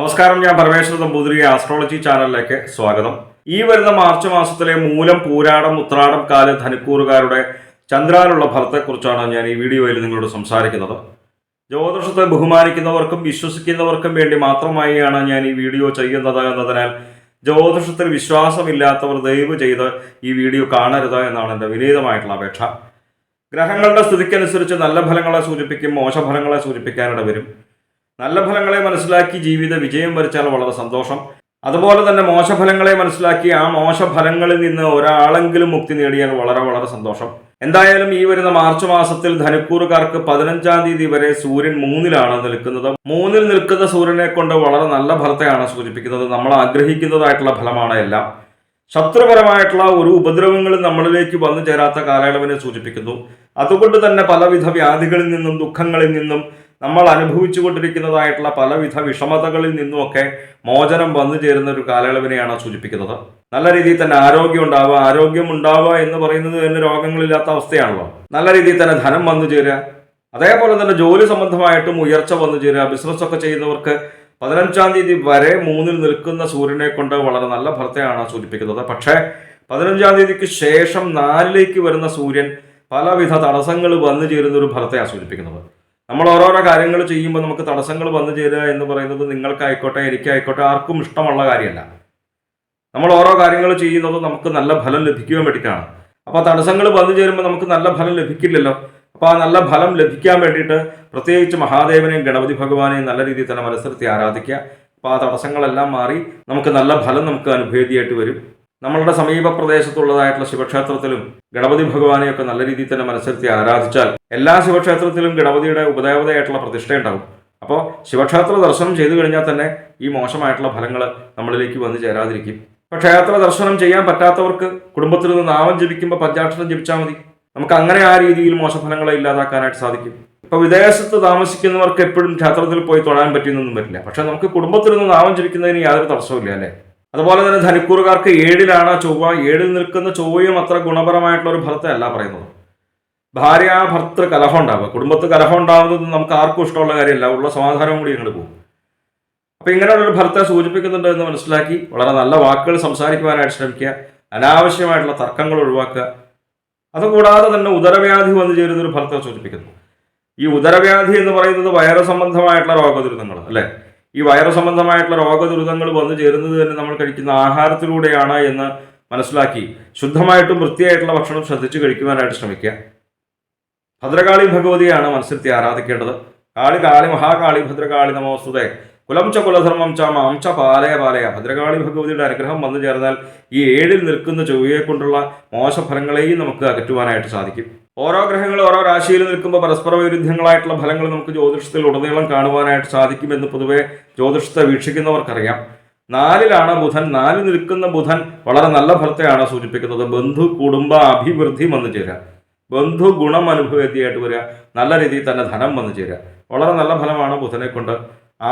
നമസ്കാരം ഞാൻ പരമേശ്വര നമ്പൂതിരി ആസ്ട്രോളജി ചാനലിലേക്ക് സ്വാഗതം. ഈ വരുന്ന മാർച്ച് മാസത്തിലെ മൂലം പൂരാടം ഉത്രാടം കാല ധനുക്കൂറുകാരുടെ ചന്ദ്രാനുള്ള ഫലത്തെക്കുറിച്ചാണ് ഞാൻ ഈ വീഡിയോയിൽ നിങ്ങളോട് സംസാരിക്കുന്നത്. ജ്യോതിഷത്തെ ബഹുമാനിക്കുന്നവർക്കും വിശ്വസിക്കുന്നവർക്കും വേണ്ടി മാത്രമായാണ് ഞാൻ ഈ വീഡിയോ ചെയ്യുന്നത് എന്നതിനാൽ ജ്യോതിഷത്തിൽ വിശ്വാസമില്ലാത്തവർ ദയവ് ചെയ്ത് ഈ വീഡിയോ കാണരുത് എന്നാണ് എന്റെ വിനീതമായിട്ടുള്ള അപേക്ഷ. ഗ്രഹങ്ങളുടെ സ്ഥിതിക്കനുസരിച്ച് നല്ല ഫലങ്ങളെ സൂചിപ്പിക്കും മോശഫലങ്ങളെ സൂചിപ്പിക്കാനിട വരും നല്ല ഫലങ്ങളെ മനസ്സിലാക്കി ജീവിത വിജയം വരിച്ചാൽ വളരെ സന്തോഷം. അതുപോലെ തന്നെ മോശഫലങ്ങളെ മനസ്സിലാക്കി ആ മോശഫലങ്ങളിൽ നിന്ന് ഒരാളെങ്കിലും മുക്തി നേടിയാൽ വളരെ വളരെ സന്തോഷം. എന്തായാലും ഈ വരുന്ന മാർച്ച് മാസത്തിൽ ധനുക്കൂറുകാർക്ക് പതിനഞ്ചാം തീയതി വരെ സൂര്യൻ മൂന്നിലാണ് നിൽക്കുന്നത്. മൂന്നിൽ നിൽക്കുന്ന സൂര്യനെ കൊണ്ട് വളരെ നല്ല ഫലത്തെയാണ് സൂചിപ്പിക്കുന്നത്. നമ്മൾ ആഗ്രഹിക്കുന്നതായിട്ടുള്ള ഫലമാണ് എല്ലാം. ശത്രുപരമായിട്ടുള്ള ഒരു ഉപദ്രവങ്ങളും നമ്മളിലേക്ക് വന്നു ചേരാത്ത കാലയളവിനെ സൂചിപ്പിക്കുന്നു. അതുകൊണ്ട് തന്നെ പലവിധ വ്യാധികളിൽ നിന്നും ദുഃഖങ്ങളിൽ നിന്നും നമ്മൾ അനുഭവിച്ചുകൊണ്ടിരിക്കുന്നതായിട്ടുള്ള പലവിധ വിഷമതകളിൽ നിന്നുമൊക്കെ മോചനം വന്നു ചേരുന്ന ഒരു കാലയളവിനെയാണ് സൂചിപ്പിക്കുന്നത്. നല്ല രീതിയിൽ തന്നെ ആരോഗ്യം ഉണ്ടാവുക ആരോഗ്യം ഉണ്ടാവുക എന്ന് പറയുന്നത് തന്നെ രോഗങ്ങളില്ലാത്ത അവസ്ഥയാണല്ലോ. നല്ല രീതിയിൽ തന്നെ ധനം വന്നു ചേരുക അതേപോലെ തന്നെ ജോലി സംബന്ധമായിട്ടും ഉയർച്ച വന്നു ചേരുക ബിസിനസ് ഒക്കെ ചെയ്യുന്നവർക്ക് പതിനഞ്ചാം തീയതി വരെ മൂന്നിൽ നിൽക്കുന്ന സൂര്യനെ കൊണ്ട് വളരെ നല്ല ഫലത്തെയാണ് സൂചിപ്പിക്കുന്നത്. പക്ഷേ പതിനഞ്ചാം തീയതിക്ക് ശേഷം നാലിലേക്ക് വരുന്ന സൂര്യൻ പലവിധ തടസ്സങ്ങൾ വന്നു ചേരുന്ന ഒരു ഫലത്തെയാണ് സൂചിപ്പിക്കുന്നത്. നമ്മൾ ഓരോരോ കാര്യങ്ങൾ ചെയ്യുമ്പോൾ നമുക്ക് തടസ്സങ്ങൾ വന്നു ചേരുക എന്ന് പറയുന്നത് നിങ്ങൾക്കായിക്കോട്ടെ എനിക്കായിക്കോട്ടെ ആർക്കും ഇഷ്ടമുള്ള കാര്യമല്ല. നമ്മൾ ഓരോ കാര്യങ്ങൾ ചെയ്യുന്നത് നമുക്ക് നല്ല ഫലം ലഭിക്കുവാൻ വേണ്ടിയിട്ടാണ്. അപ്പോൾ തടസ്സങ്ങൾ വന്നു ചേരുമ്പോൾ നമുക്ക് നല്ല ഫലം ലഭിക്കില്ലല്ലോ. അപ്പോൾ ആ നല്ല ഫലം ലഭിക്കാൻ വേണ്ടിയിട്ട് പ്രത്യേകിച്ച് മഹാദേവനെയും ഗണപതി ഭഗവാനെയും നല്ല രീതിയിൽ തന്നെ മനസ്സിലത്തി ആരാധിക്കുക. അപ്പോൾ ആ തടസ്സങ്ങളെല്ലാം മാറി നമുക്ക് നല്ല ഫലം നമുക്ക് അനുഭേദിയായിട്ട് വരും. നമ്മളുടെ സമീപ പ്രദേശത്തുള്ളതായിട്ടുള്ള ശിവക്ഷേത്രത്തിലും ഗണപതി ഭഗവാനെയൊക്കെ നല്ല രീതിയിൽ തന്നെ മനസ്സിലത്തി ആരാധിച്ചാൽ എല്ലാ ശിവക്ഷേത്രത്തിലും ഗണപതിയുടെ ഉപദേവതയായിട്ടുള്ള പ്രതിഷ്ഠ ഉണ്ടാവും അപ്പോൾ ശിവക്ഷേത്ര ദർശനം ചെയ്തു കഴിഞ്ഞാൽ തന്നെ ഈ മോശമായിട്ടുള്ള ഫലങ്ങൾ നമ്മളിലേക്ക് വന്നു ചേരാതിരിക്കും. ഇപ്പോൾ ക്ഷേത്ര ദർശനം ചെയ്യാൻ പറ്റാത്തവർക്ക് കുടുംബത്തിൽ നിന്ന് നാമം ജപിക്കുമ്പോൾ പഞ്ചാക്ഷരം ജപിച്ചാൽ മതി. നമുക്ക് അങ്ങനെ ആ രീതിയിൽ മോശഫലങ്ങളെ ഇല്ലാതാക്കാനായിട്ട് സാധിക്കും. ഇപ്പൊ വിദേശത്ത് താമസിക്കുന്നവർക്ക് എപ്പോഴും ക്ഷേത്രത്തിൽ പോയി തൊഴാൻ പറ്റിയെന്നൊന്നും പറ്റില്ല പക്ഷേ നമുക്ക് കുടുംബത്തിൽ നിന്ന് നാമം ജപിക്കുന്നതിന് യാതൊരു തടസ്സവും ഇല്ല അല്ലേ? അതുപോലെ തന്നെ ധനുക്കൂറുകാർക്ക് ഏഴിലാണ് ചൊവ്വ. ഏഴിൽ നിൽക്കുന്ന ചൊവ്വയും അത്ര ഗുണപരമായിട്ടുള്ള ഒരു ഫലത്തെയല്ല പറയുന്നത്. ഭാര്യ ഭർത്തൃ കലഹം ഉണ്ടാവുക. കുടുംബത്ത് കലഹം ഉണ്ടാവുന്നത് നമുക്ക് ആർക്കും ഇഷ്ടമുള്ള കാര്യമല്ല. ഉള്ള സമാധാനവും കൂടി അങ്ങോട്ട് പോകും. അപ്പൊ ഇങ്ങനെയുള്ളൊരു ഫലത്തെ സൂചിപ്പിക്കുന്നുണ്ട് എന്ന് മനസ്സിലാക്കി വളരെ നല്ല വാക്കുകൾ സംസാരിക്കുവാനായിട്ട് ശ്രമിക്കുക. അനാവശ്യമായിട്ടുള്ള തർക്കങ്ങൾ ഒഴിവാക്കുക. അതുകൂടാതെ തന്നെ ഉദരവ്യാധി വന്നു ചേരുന്ന ഒരു ഫലത്തെ സൂചിപ്പിക്കുന്നു. ഈ ഉദരവ്യാധി എന്ന് പറയുന്നത് വയറ് സംബന്ധമായിട്ടുള്ള രോഗദുരിതങ്ങൾ അല്ലെ? ഈ വൈറസ് സംബന്ധമായിട്ടുള്ള രോഗദുരിതങ്ങൾ വന്നു ചേരുന്നത് തന്നെ നമ്മൾ കഴിക്കുന്ന ആഹാരത്തിലൂടെയാണ് എന്ന് മനസ്സിലാക്കി ശുദ്ധമായിട്ടും വൃത്തിയായിട്ടുള്ള ഭക്ഷണം ശ്രദ്ധിച്ച് കഴിക്കുവാനായിട്ട് ശ്രമിക്കുക. ഭദ്രകാളി ഭഗവതിയാണ് മനസ്സിലത്തി ആരാധിക്കേണ്ടത്. കാളി കാളി മഹാകാളി ഭദ്രകാളി നമോസ്തുതേ. കുലം ച കുലധർമ്മം ച മാം ച പാലയ പാലയ. ഭദ്രകാളി ഭഗവതിയുടെ അനുഗ്രഹം വന്നു ചേർന്നാൽ ഈ ഏഴിൽ നിൽക്കുന്ന ചൊവ്വയെ കൊണ്ടുള്ള മോശഫലങ്ങളെയും നമുക്ക് അകറ്റുവാനായിട്ട് സാധിക്കും. ഓരോ ഗ്രഹങ്ങൾ ഓരോ രാശിയിൽ നിൽക്കുമ്പോൾ പരസ്പര വിരുദ്ധങ്ങളായിട്ടുള്ള ഫലങ്ങൾ നമുക്ക് ജ്യോതിഷത്തിൽ ഉടനീളം കാണുവാനായിട്ട് സാധിക്കുമെന്ന് പൊതുവെ ജ്യോതിഷത്തെ വീക്ഷിക്കുന്നവർക്കറിയാം. നാലിലാണ് ബുധൻ. നാലിൽ നിൽക്കുന്ന ബുധൻ വളരെ നല്ല ഫലത്തെയാണ് സൂചിപ്പിക്കുന്നത്. ബന്ധു കുടുംബ അഭിവൃദ്ധി വന്നു ചേരുക. ബന്ധു ഗുണം അനുഭവേദ്യമായിട്ട് വരിക. നല്ല രീതിയിൽ തന്നെ ധനം വന്നു ചേരുക. വളരെ നല്ല ഫലമാണ് ബുധനെ കൊണ്ട്.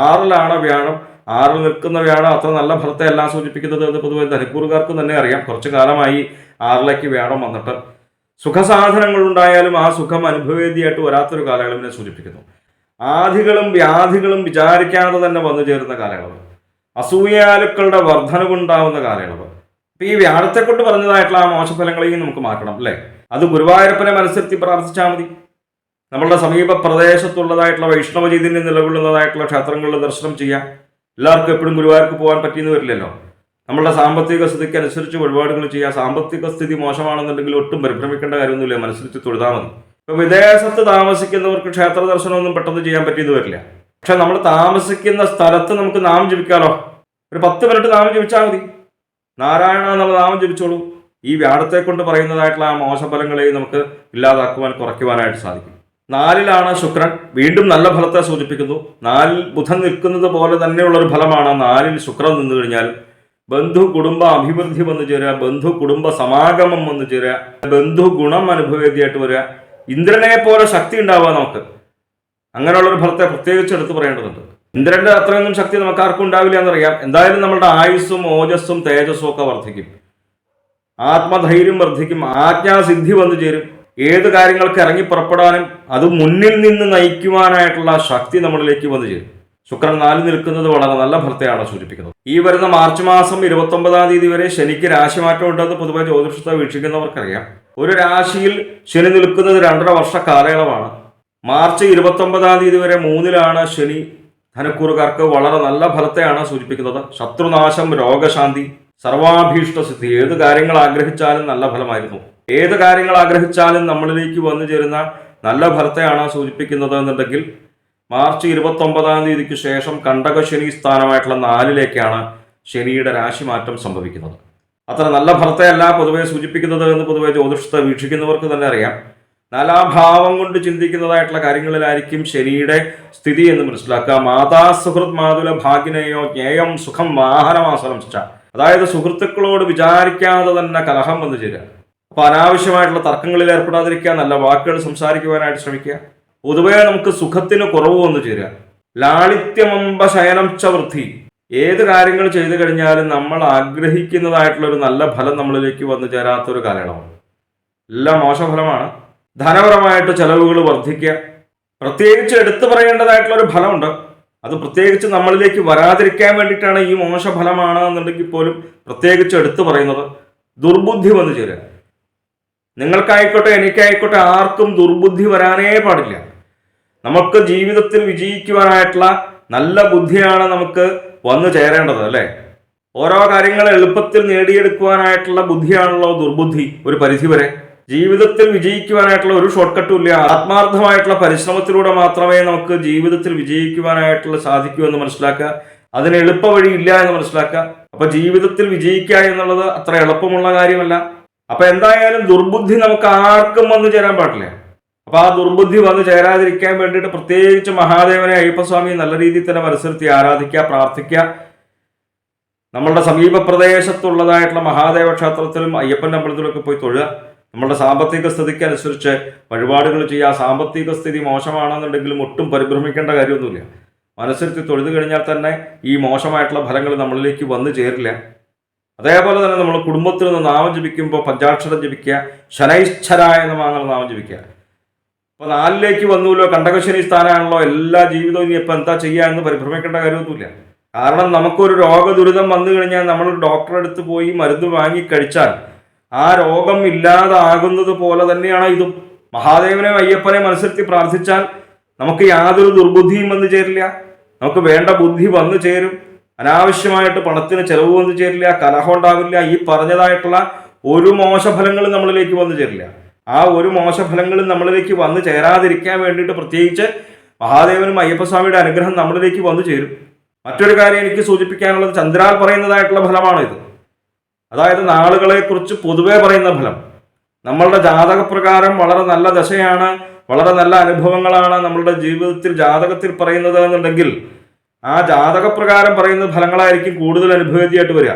ആറിലാണ് വ്യാഴം. ആറിൽ നിൽക്കുന്ന വ്യാഴം അത്ര നല്ല ഫലത്തെ എല്ലാം സൂചിപ്പിക്കുന്നത് എന്ന് പൊതുവെ ധനക്കൂറുകാർക്ക് തന്നെ അറിയാം. കുറച്ചു കാലമായി ആറിലേക്ക് വ്യാഴം വന്നിട്ട് സുഖസാധനങ്ങൾ ഉണ്ടായാലും ആ സുഖം അനുഭവേദിയായിട്ട് വരാത്തൊരു കാലയളവിനെ സൂചിപ്പിക്കുന്നു. ആധികളും വ്യാധികളും വിചാരിക്കാതെ തന്നെ വന്നു ചേരുന്ന കാലയളവ്. അസൂയാലുക്കളുടെ വർധനവുണ്ടാവുന്ന കാലയളവ്. അപ്പൊ ഈ വ്യാഴത്തെ കൊണ്ട് പറഞ്ഞതായിട്ടുള്ള ആ മോശഫലങ്ങളെയും നമുക്ക് മാറ്റണം അല്ലേ? അത് ഗുരുവായൂരപ്പനെ മനസ്സിരുത്തി പ്രാർത്ഥിച്ചാൽ മതി. നമ്മളുടെ സമീപ പ്രദേശത്തുള്ളതായിട്ടുള്ള വൈഷ്ണവ ചൈതന്യം നിലകൊള്ളുന്നതായിട്ടുള്ള ക്ഷേത്രങ്ങളിൽ ദർശനം ചെയ്യാം. എല്ലാവർക്കും എപ്പോഴും ഗുരുവായൂർക്ക് പോകാൻ പറ്റിയെന്ന് വരില്ലല്ലോ. നമ്മളുടെ സാമ്പത്തിക സ്ഥിതിക്ക് അനുസരിച്ച് വഴിപാടുകൾ ചെയ്യാം സാമ്പത്തിക സ്ഥിതി മോശമാണെന്നുണ്ടെങ്കിൽ ഒട്ടും പരിഭ്രമിക്കേണ്ട കാര്യമൊന്നുമില്ല. മനസ്സിലിച്ച് തൊഴുതാൽ മതി. ഇപ്പൊ വിദേശത്ത് താമസിക്കുന്നവർക്ക് ക്ഷേത്ര ദർശനമൊന്നും പെട്ടെന്ന് ചെയ്യാൻ പറ്റിയെന്ന് വരില്ല. പക്ഷെ നമ്മൾ താമസിക്കുന്ന സ്ഥലത്ത് നമുക്ക് നാമം ജപിക്കാലോ? ഒരു പത്ത് മിനിറ്റ് നാമം ജപിച്ചാൽ മതി. നാരായണ എന്നുള്ള നാമം ജപിച്ചോളൂ. ഈ വ്യാഴത്തെ കൊണ്ട് പറയുന്നതായിട്ടുള്ള ആ മോശഫലങ്ങളെയും നമുക്ക് ഇല്ലാതാക്കുവാൻ കുറയ്ക്കുവാനായിട്ട് സാധിക്കും. നാലിലാണ് ശുക്രൻ. വീണ്ടും നല്ല ഫലത്തെ സൂചിപ്പിക്കുന്നു. നാലിൽ ബുധൻ നിൽക്കുന്നത് പോലെ തന്നെയുള്ള ഒരു ഫലമാണ് നാലിൽ ശുക്രൻ നിന്നു കഴിഞ്ഞാൽ ബന്ധു കുടുംബ അഭിവൃദ്ധി വന്നു ചേരുക ബന്ധു കുടുംബ സമാഗമം വന്നു ചേരുക ബന്ധു ഗുണം അനുഭവേദ്യമായിട്ട് വരിക. ഇന്ദ്രനെ പോലെ ശക്തി ഉണ്ടാവുക നമുക്ക്. അങ്ങനെയുള്ള ഒരു ഫലത്തെ പ്രത്യേകിച്ച് എടുത്തു പറയേണ്ടതുണ്ട്. ഇന്ദ്രന്റെ അത്രയൊന്നും ശക്തി നമുക്ക് ആർക്കും ഉണ്ടാവില്ല എന്നറിയാം. എന്തായാലും നമ്മുടെ ആയുസ്സും ഓജസ്സും തേജസ്സും ഒക്കെ വർദ്ധിക്കും. ആത്മധൈര്യം വർദ്ധിക്കും ആജ്ഞാസിദ്ധി വന്നു ചേരും. ഏത് കാര്യങ്ങൾക്ക് ഇറങ്ങി പുറപ്പെടാനും അത് മുന്നിൽ നിന്ന് നയിക്കുവാനായിട്ടുള്ള ശക്തി നമ്മളിലേക്ക് വന്നു ചേരും. ശുക്രൻ നാലിൽ നിൽക്കുന്നത് വളരെ നല്ല ഫലത്തെയാണ് സൂചിപ്പിക്കുന്നത്. ഈ വരുന്ന മാർച്ച് മാസം ഇരുപത്തി ഒമ്പതാം തീയതി വരെ ശനിക്ക് രാശിമാറ്റം ഉണ്ടെന്ന് പൊതുവെ ജ്യോതിഷത്തെ വീക്ഷിക്കുന്നവർക്കറിയാം. ഒരു രാശിയിൽ ശനി നിൽക്കുന്നത് രണ്ടര വർഷ കാലയളവാണ്. മാർച്ച് ഇരുപത്തി ഒമ്പതാം തീയതി വരെ മൂന്നിലാണ് ശനി ധനക്കൂറുകാർക്ക് വളരെ നല്ല ഫലത്തെയാണ് സൂചിപ്പിക്കുന്നത്. ശത്രുനാശം രോഗശാന്തി സർവാഭീഷ്ട സിദ്ധി ഏത് കാര്യങ്ങൾ ആഗ്രഹിച്ചാലും നല്ല ഫലമായിരുന്നു. ഏത് കാര്യങ്ങൾ ആഗ്രഹിച്ചാലും നമ്മളിലേക്ക് വന്നു ചേരുന്ന നല്ല ഫലത്തെയാണ് സൂചിപ്പിക്കുന്നത് എന്നുണ്ടെങ്കിൽ മാർച്ച് ഇരുപത്തി ഒമ്പതാം തീയതിക്ക് ശേഷം കണ്ടകശനി സ്ഥാനമായിട്ടുള്ള നാലിലേക്കാണ് ശനിയുടെ രാശിമാറ്റം സംഭവിക്കുന്നത്. അത്ര നല്ല ഫലത്തെയല്ല പൊതുവെ സൂചിപ്പിക്കുന്നത് എന്ന് പൊതുവെ ജ്യോതിഷത്തെ വീക്ഷിക്കുന്നവർക്ക് തന്നെ അറിയാം. നാലാഭാവം കൊണ്ട് ചിന്തിക്കുന്നതായിട്ടുള്ള കാര്യങ്ങളിലായിരിക്കും ശനിയുടെ സ്ഥിതി എന്ന് മനസ്സിലാക്കുക. മാതാ സുഹൃത് മാതുല ഭാഗ്യനയോ ജ്ഞേയം സുഖം വാഹനമാസനം അതായത് സുഹൃത്തുക്കളോട് വിചാരിക്കാതെ തന്നെ കലഹം വന്നു ചേരുക. അപ്പൊ അനാവശ്യമായിട്ടുള്ള തർക്കങ്ങളിൽ ഏർപ്പെടാതിരിക്കുക നല്ല വാക്കുകൾ സംസാരിക്കുവാനായിട്ട് ശ്രമിക്കുക. പൊതുവേ നമുക്ക് സുഖത്തിന് കുറവ് വന്നു ചേരുക. ലാളിത്യമമ്പ ശയനം ചവൃത്തി ഏത് കാര്യങ്ങൾ ചെയ്തു കഴിഞ്ഞാലും നമ്മൾ ആഗ്രഹിക്കുന്നതായിട്ടുള്ള ഒരു നല്ല ഫലം നമ്മളിലേക്ക് വന്നു ചേരാത്തൊരു കാലയളവാണ്. എല്ലാം മോശഫലമാണ് ധനപരമായിട്ട് ചെലവുകൾ വർദ്ധിക്കുക. പ്രത്യേകിച്ച് എടുത്തു പറയേണ്ടതായിട്ടുള്ള ഒരു ഫലമുണ്ട്. അത് പ്രത്യേകിച്ച് നമ്മളിലേക്ക് വരാതിരിക്കാൻ വേണ്ടിയിട്ടാണ് ഈ മോശഫലമാണ് എന്നുണ്ടെങ്കിൽ പോലും പ്രത്യേകിച്ച് എടുത്തു പറയുന്നത്. ദുർബുദ്ധി വന്നു ചേരുക. നിങ്ങൾക്കായിക്കോട്ടെ എനിക്കായിക്കോട്ടെ ആർക്കും ദുർബുദ്ധി വരാനേ പാടില്ല. നമുക്ക് ജീവിതത്തിൽ വിജയിക്കുവാനായിട്ടുള്ള നല്ല ബുദ്ധിയാണ് നമുക്ക് വന്നു ചേരേണ്ടത് അല്ലേ? ഓരോ കാര്യങ്ങൾ എളുപ്പത്തിൽ നേടിയെടുക്കുവാനായിട്ടുള്ള ബുദ്ധിയാണല്ലോ ദുർബുദ്ധി ഒരു പരിധിവരെ. ജീവിതത്തിൽ വിജയിക്കുവാനായിട്ടുള്ള ഒരു ഷോർട്ട് കട്ടും ഇല്ല. ആത്മാർത്ഥമായിട്ടുള്ള പരിശ്രമത്തിലൂടെ മാത്രമേ നമുക്ക് ജീവിതത്തിൽ വിജയിക്കുവാനായിട്ടുള്ള സാധിക്കൂ എന്ന് മനസ്സിലാക്കുക. അതിന് എളുപ്പ വഴി ഇല്ല എന്ന് മനസ്സിലാക്കുക. അപ്പൊ ജീവിതത്തിൽ വിജയിക്കുക എന്നുള്ളത് അത്ര എളുപ്പമുള്ള കാര്യമല്ല. അപ്പൊ എന്തായാലും ദുർബുദ്ധി നമുക്ക് ആർക്കും വന്നു ചേരാൻ പാടില്ല. അപ്പൊ ആ ദുർബുദ്ധി വന്നു ചേരാതിരിക്കാൻ വേണ്ടിയിട്ട് പ്രത്യേകിച്ച് മഹാദേവനെ അയ്യപ്പസ്വാമി നല്ല രീതിയിൽ തന്നെ മനസ്സിലത്തി ആരാധിക്കുക പ്രാർത്ഥിക്കുക. നമ്മളുടെ സമീപ പ്രദേശത്തുള്ളതായിട്ടുള്ള മഹാദേവ ക്ഷേത്രത്തിലും അയ്യപ്പന്റെ അമ്പലത്തിലൊക്കെ പോയി തൊഴുക. നമ്മളുടെ സാമ്പത്തിക സ്ഥിതിക്ക് അനുസരിച്ച് വഴിപാടുകൾ ചെയ്യുക. സാമ്പത്തിക സ്ഥിതി മോശമാണെന്നുണ്ടെങ്കിലും ഒട്ടും പരിഭ്രമിക്കേണ്ട കാര്യമൊന്നുമില്ല. മനസ്സിരുത്തി തൊഴുതു കഴിഞ്ഞാൽ തന്നെ ഈ മോശമായിട്ടുള്ള ഫലങ്ങൾ നമ്മളിലേക്ക് വന്നു ചേരില്ല. അതേപോലെ തന്നെ നമ്മൾ കുടുംബത്തിൽ നിന്ന് നാമം ജപിക്കുമ്പോൾ പഞ്ചാക്ഷരം ജപിക്കുക. ശനൈശ്വരായ നമാന്നുള്ള നാമം ജപിക്കുക. അപ്പോൾ നാലിലേക്ക് വന്നുല്ലോ കണ്ടകശനി സ്ഥാനമാണല്ലോ എല്ലാ ജീവിതവും ഇനി ഇപ്പം എന്താ ചെയ്യുക എന്ന് പരിഭ്രമിക്കേണ്ട കാര്യമൊന്നുമില്ല. കാരണം നമുക്കൊരു രോഗദുരിതം വന്നു കഴിഞ്ഞാൽ നമ്മൾ ഡോക്ടറെ അടുത്ത് പോയി മരുന്ന് വാങ്ങി കഴിച്ചാൽ ആ രോഗം ഇല്ലാതാകുന്നത് പോലെ തന്നെയാണ് ഇതും. മഹാദേവനെ അയ്യപ്പനെ മനസ്സിലത്തി പ്രാർത്ഥിച്ചാൽ നമുക്ക് യാതൊരു ദുർബുദ്ധിയും വന്നു ചേരില്ല. നമുക്ക് വേണ്ട ബുദ്ധി വന്നു ചേരും. അനാവശ്യമായിട്ട് പണത്തിന് ചെലവ് വന്നു ചേരില്ല. കലഹം ഉണ്ടാവില്ല. ഈ പറഞ്ഞതായിട്ടുള്ള ഒരു മോശഫലങ്ങളും നമ്മളിലേക്ക് വന്നു ചേരില്ല. ആ ഒരു മോശഫലങ്ങളും നമ്മളിലേക്ക് വന്നു ചേരാതിരിക്കാൻ വേണ്ടിയിട്ട് പ്രത്യേകിച്ച് മഹാദേവനും അയ്യപ്പസ്വാമിയുടെ അനുഗ്രഹം നമ്മളിലേക്ക് വന്നു ചേരും. മറ്റൊരു കാര്യം എനിക്ക് സൂചിപ്പിക്കാനുള്ളത് ചന്ദ്രാൽ പറയുന്നതായിട്ടുള്ള ഫലമാണ് ഇത്. അതായത് നാളുകളെക്കുറിച്ച് പൊതുവേ പറയുന്ന ഫലം. നമ്മളുടെ ജാതകപ്രകാരം വളരെ നല്ല ദശയാണ് വളരെ നല്ല അനുഭവങ്ങളാണ് നമ്മളുടെ ജീവിതത്തിൽ ജാതകത്തിൽ പറയുന്നത് എന്നുണ്ടെങ്കിൽ ആ ജാതകപ്രകാരം പറയുന്ന ഫലങ്ങളായിരിക്കും കൂടുതൽ അനുഭവേദ്യമായിട്ട് വരിക.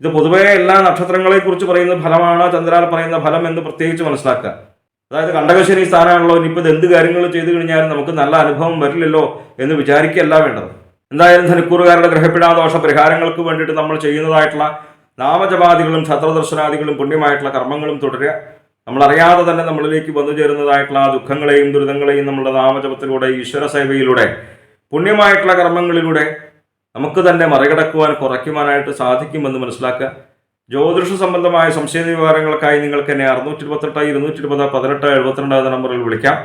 ഇത് പൊതുവെ എല്ലാ നക്ഷത്രങ്ങളെ കുറിച്ച് പറയുന്ന ഫലമാണ് ചന്ദ്രാൽ പറയുന്ന ഫലം എന്ന് പ്രത്യേകിച്ച് മനസ്സിലാക്കുക. അതായത് കണ്ടകശനി സ്ഥാനമാണല്ലോ ഇനിയിപ്പോൾ ഇത് എന്ത് കാര്യങ്ങൾ ചെയ്തു കഴിഞ്ഞാലും നമുക്ക് നല്ല അനുഭവം വരില്ലല്ലോ എന്ന് വിചാരിക്കുകയല്ല വേണ്ടത്. എന്തായാലും ധനുക്കൂറുകാരുടെ ഗ്രഹപ്പിടാദോഷ പരിഹാരങ്ങൾക്ക് വേണ്ടിയിട്ട് നമ്മൾ ചെയ്യുന്നതായിട്ടുള്ള നാമജപാദികളും ഛത്രദർശനാദികളും പുണ്യമായിട്ടുള്ള കർമ്മങ്ങളും തുടരുക. നമ്മളറിയാതെ തന്നെ നമ്മളിലേക്ക് വന്നു ചേരുന്നതായിട്ടുള്ള ആ ദുഃഖങ്ങളെയും ദുരിതങ്ങളെയും നമ്മുടെ നാമജപത്തിലൂടെ ഈശ്വര സേവയിലൂടെ പുണ്യമായിട്ടുള്ള കർമ്മങ്ങളിലൂടെ നമുക്ക് തന്നെ മറികടക്കുവാൻ കുറയ്ക്കുവാനായിട്ട് സാധിക്കുമെന്ന് മനസ്സിലാക്കുക. ജ്യോതിഷ സംബന്ധമായ സംശയ വിവരങ്ങൾക്കായി നിങ്ങൾക്ക് എന്നെ അറുന്നൂറ്റി ഇരുപത്തെട്ട് ഇരുന്നൂറ്റി ഇരുപത് പതിനെട്ട് എഴുപത്തിരണ്ട് എന്ന നമ്പറിൽ വിളിക്കാം.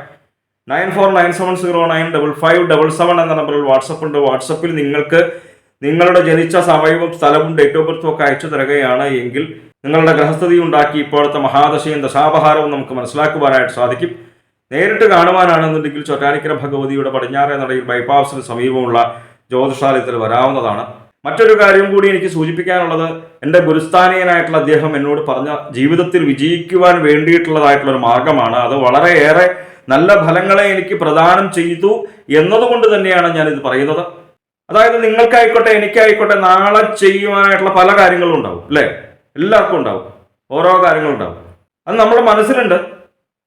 Nine four nine seven zero nine double five double seven എന്ന നമ്പറിൽ വാട്സപ്പ് ഉണ്ട്. വാട്സപ്പിൽ നിങ്ങൾക്ക് നിങ്ങളുടെ ജനിച്ച സമയവും സ്ഥലവും ഡേറ്റ് ഓഫ് ബർത്തും ഒക്കെ അയച്ചു തരികയാണ് എങ്കിൽ നിങ്ങളുടെ ഗ്രഹസ്ഥിതി ഉണ്ടാക്കി ഇപ്പോഴത്തെ മഹാദശയും ദശാപഹാരവും നമുക്ക് മനസ്സിലാക്കുവാനായിട്ട് സാധിക്കും. നേരിട്ട് കാണുവാനാണെന്നുണ്ടെങ്കിൽ ചൊറ്റാനിക്കര ഭഗവതിയുടെ പടിഞ്ഞാറേ നടയിൽ ബൈപ്പാസിന് സമീപമുള്ള ജ്യോതിഷാലയത്തിൽ വരാവുന്നതാണ്. മറ്റൊരു കാര്യം കൂടി എനിക്ക് സൂചിപ്പിക്കാനുള്ളത് എന്റെ ഗുരുസ്ഥാനീയനായിട്ടുള്ള അദ്ദേഹം എന്നോട് പറഞ്ഞ ജീവിതത്തിൽ വിജയിക്കുവാൻ വേണ്ടിയിട്ടുള്ളതായിട്ടുള്ള ഒരു മാർഗമാണ്. അത് വളരെയേറെ നല്ല ഫലങ്ങളെ എനിക്ക് പ്രദാനം ചെയ്തു എന്നതുകൊണ്ട് തന്നെയാണ് ഞാൻ ഇത് പറയുന്നത്. അതായത് നിങ്ങൾക്കായിക്കോട്ടെ എനിക്കായിക്കോട്ടെ നാളെ ചെയ്യുവാനായിട്ടുള്ള പല കാര്യങ്ങളും ഉണ്ടാവും അല്ലേ? എല്ലാവർക്കും ഉണ്ടാവും ഓരോ കാര്യങ്ങളും ഉണ്ടാവും. അത് നമ്മുടെ മനസ്സിലുണ്ട്.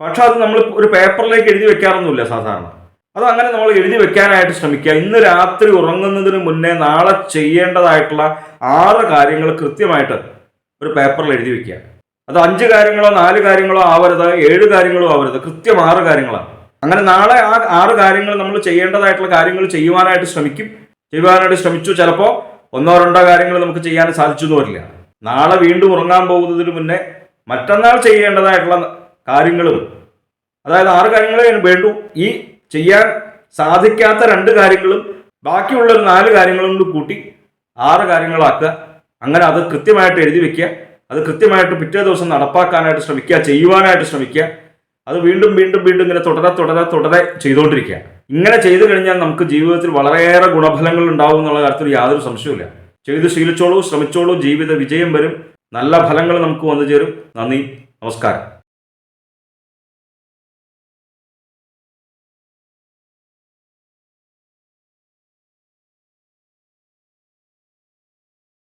പക്ഷെ അത് നമ്മൾ ഒരു പേപ്പറിലേക്ക് എഴുതി വെക്കാറൊന്നുമില്ല സാധാരണ. അത് അങ്ങനെ നമ്മൾ എഴുതി വെക്കാനായിട്ട് ശ്രമിക്കുക. ഇന്ന് രാത്രി ഉറങ്ങുന്നതിന് മുന്നേ നാളെ ചെയ്യേണ്ടതായിട്ടുള്ള ആറ് കാര്യങ്ങൾ കൃത്യമായിട്ട് ഒരു പേപ്പറിൽ എഴുതി വെക്കുക. അത് അഞ്ച് കാര്യങ്ങളോ നാല് കാര്യങ്ങളോ ആവരുത് ഏഴ് കാര്യങ്ങളോ ആവരുത് കൃത്യം ആറ് കാര്യങ്ങളാണ്. അങ്ങനെ നാളെ ആ ആറ് കാര്യങ്ങൾ നമ്മൾ ചെയ്യേണ്ടതായിട്ടുള്ള കാര്യങ്ങൾ ചെയ്യുവാനായിട്ട് ശ്രമിക്കും. ചെയ്യുവാനായിട്ട് ശ്രമിച്ചു ചിലപ്പോൾ ഒന്നോ രണ്ടോ കാര്യങ്ങൾ നമുക്ക് ചെയ്യാൻ സാധിച്ചു വരില്ല. നാളെ വീണ്ടും ഉറങ്ങാൻ പോകുന്നതിന് മുന്നേ മറ്റന്നാൾ ചെയ്യേണ്ടതായിട്ടുള്ള കാര്യങ്ങളും അതായത് ആറ് കാര്യങ്ങളെ വേണ്ടു. ഈ ചെയ്യാൻ സാധിക്കാത്ത രണ്ട് കാര്യങ്ങളും ബാക്കിയുള്ള നാല് കാര്യങ്ങളും കൂടി കൂട്ടി ആറ് കാര്യങ്ങളാക്കുക. അങ്ങനെ അത് കൃത്യമായിട്ട് എഴുതി വെക്കുക. അത് കൃത്യമായിട്ട് പിറ്റേ ദിവസം നടപ്പാക്കാനായിട്ട് ശ്രമിക്കുക ചെയ്യുവാനായിട്ട് ശ്രമിക്കുക. അത് വീണ്ടും വീണ്ടും വീണ്ടും ഇങ്ങനെ തുടരെ തുടരെ തുടരെ ചെയ്തുകൊണ്ടിരിക്കുക. ഇങ്ങനെ ചെയ്തു കഴിഞ്ഞാൽ നമുക്ക് ജീവിതത്തിൽ വളരെയേറെ ഗുണഫലങ്ങൾ ഉണ്ടാവും എന്നുള്ള കാര്യത്തിൽ യാതൊരു സംശയവുമില്ല. ചെയ്ത് ശീലിച്ചോളൂ ശ്രമിച്ചോളൂ ജീവിത വിജയം വരും. നല്ല ഫലങ്ങൾ നമുക്ക് വന്നു ചേരും. നന്ദി നമസ്കാരം.